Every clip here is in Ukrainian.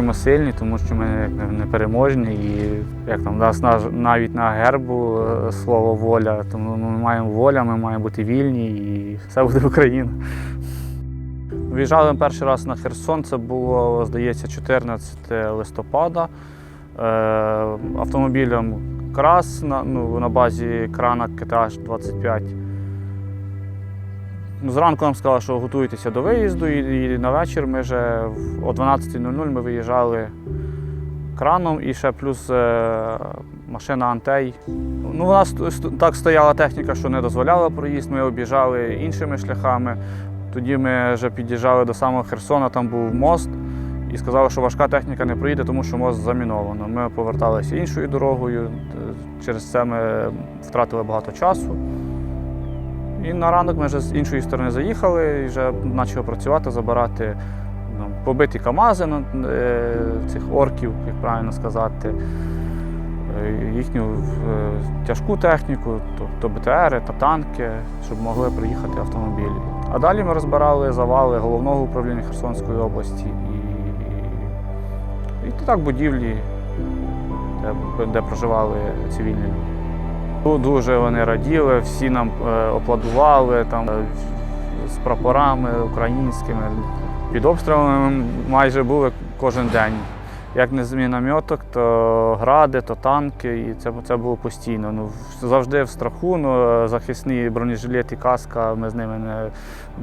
ми сильні, тому що ми як не переможні. І як там нас навіть на гербу е, слово воля. Тому ми маємо воля, ми маємо бути вільні і все буде Україна. Виїжджали ми перший раз на Херсон, це було, здається, 14 листопада. Е, автомобілем крас на, ну, на базі крана КТH 25. Ну, Зранку нам сказали, що готуйтеся до виїзду, і, на вечір ми вже о 12.00 ми виїжджали краном і ще плюс е, машина Антей. Ну, у нас так стояла техніка, що не дозволяла проїзд, ми об'їжджали іншими шляхами. Тоді ми вже під'їжджали до самого Херсона, там був мост, і сказали, що важка техніка не проїде, тому що мост заміновано. Ми поверталися іншою дорогою, через це ми втратили багато часу. І на ранок ми вже з іншої сторони заїхали і вже почали працювати, забирати ну, побиті КАМАЗи ну, е, цих орків, як правильно сказати, е, їхню е, тяжку техніку, тобто БТРи та танки, щоб могли приїхати автомобілі. А далі ми розбирали завали головного управління Херсонської області і, і, і так будівлі, де, де проживали цивільні люди. Ду- Дуже вони раділи, всі нам е, аплодували там, е, з прапорами українськими. Під обстрілами ми майже були кожен день. Як не з мінометок, то гради, то танки, і це, це було постійно. Ну, завжди в страху, ну, захисні бронежилет і каска, ми з ними не,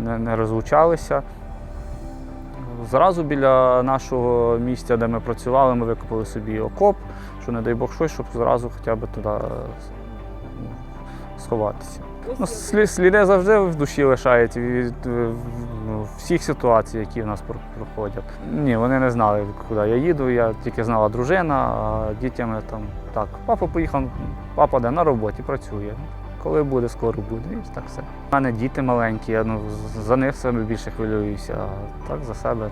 не, не розлучалися. Зразу біля нашого місця, де ми працювали, ми викопали собі окоп, що не дай Бог щось, щоб зразу хоча б туди е, ну, сховатися. Ну, сліди завжди в душі лишаються від всіх ситуацій, які в нас проходять. Ні, вони не знали, куди я їду. Я тільки знала дружина, а дітями там так. Папа поїхав, папа де на роботі працює. Коли буде, скоро буде. І так все. У мене діти маленькі, я ну, за них себе більше хвилююся, а так за себе.